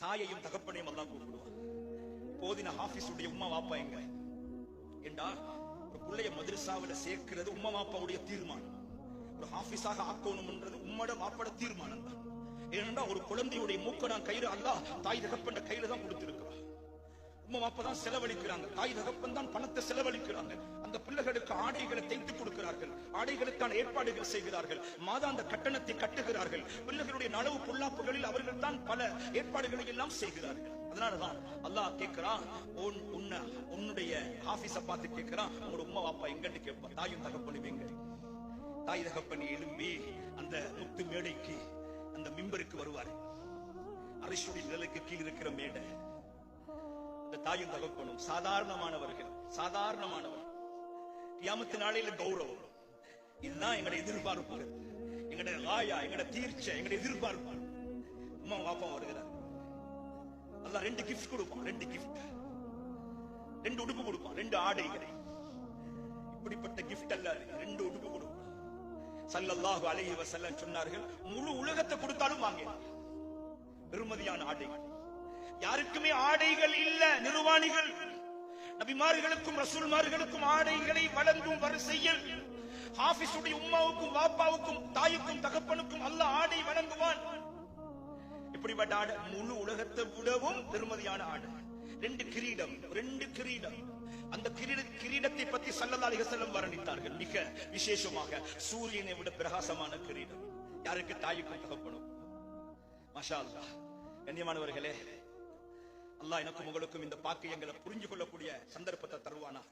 தாயையும் தகப்பனையும் அல்லாஹ் கூப்பிடுவான் போதின ஹாஃபிஸுடைய உம்மா வாப்பா எங்க? ஏண்டா ஒரு பிள்ளைய மதரசாவில சேர்க்கிறது உம்மா வாப்பாவுடைய தீர்மானம். ஒரு ஹாஃபிஸாக ஆக்கணும்ன்றது உம்மட வாப்பட தீர்மானம் தான். ஏனென்றா ஒரு குழந்தையுடைய மூக்க நான் கயிறு அல்லா தாய் தகப்பன் கையில தான் கொடுத்திருக்கிறான் உம்மா வாப்பா தான் செலவழிக்கிறாங்க. தாய் தகப்பன் தான் பணத்தை செலவழிக்கிறாங்க. அந்த ஆடைகளை தைத்து கொடுக்கிறார்கள். ஆடைகளுக்கான ஏற்பாடுகள் செய்கிறார்கள். மாதாந்த கட்டணத்தை கட்டுகிறார்கள். பிள்ளைகளுடைய நனவு பொல்லாப்புகளில் அவர்கள் தான் பல ஏற்பாடுகளை எல்லாம் செய்கிறார்கள். அதனாலதான் அல்லாஹ் கேட்கிறான் உன் உன்ன உன்னுடைய ஆபீஸ பார்த்து கேட்கிறான் உங்களோட உமா பாப்பா எங்கன்னு கேட்பான் தாயும் தகப்பனும் எங்க தாய் தகப்பன் எழும்பி அந்த முத்து மேடைக்கு அந்த மிம்பருக்கு வருவார். அரசுடைய நிலைக்கு கீழ் இருக்கிற மேடை. இந்த தாயும் தகப்பனும் சாதாரணமானவர்கள் சாதாரணமானவர் கியாமத்து நாளையில கௌரவம் இதுதான் எங்கட எதிர்பார்ப்பு எங்கட ராயா எங்கட தீர்ச்சை எங்கட எதிர்பார்ப்பு அம்மா பாப்பா வருகிறார் அல்ல ரெண்டு கிஃப்ட் கொடுப்பான் ரெண்டு கிஃப்ட் ரெண்டு உடுப்பு கொடுப்பான் ரெண்டு ஆடைகளை இப்படிப்பட்ட கிஃப்ட் அல்ல ரெண்டு உடுப்பு கொடுப்பான் சல்லல்லாஹு அலைஹி வஸல்லம் சொன்னார்கள் முழு உலகத்தை கொடுத்தாலும் வாங்க பெருமதியான ஆடைகள் யாருக்குமே ஆடைகள் இல்ல நிர்வாணிகள் நபிமார்களுக்கும் ரசூல்மார்களுக்கும் ஆடைகளை வழங்கும் வரிசையில் ஹாஃபிஸுடைய உம்மாவுக்கும் வாப்பாவுக்கும் தாயுக்கும் தகப்பனுக்கும் அல்ல ஆடை வழங்குவான். இப்படிப்பட்ட ஆடை முழு உலகத்தை விடவும் பெருமதியான ஆடை. ரெண்டு கிரீடம் ரெண்டு கிரீடம். அந்த கிரீட கிரீடத்தை பற்றி சல்லல்லாஹு அலைஹி வர்ணித்தார்கள். மிக விசேஷமாக சூரியனை விட பிரகாசமான கிரீடம். யாருக்கு? தாயுக்கும் தகப்பனும் மஷா அல்லாஹ் கண்ணியமானவர்களே அல்லாஹ் எனக்கும் உங்களுக்கும் இந்த பாக்கியங்களை புரிஞ்சு கொள்ளக்கூடிய சந்தர்ப்பத்தை தருவானாக.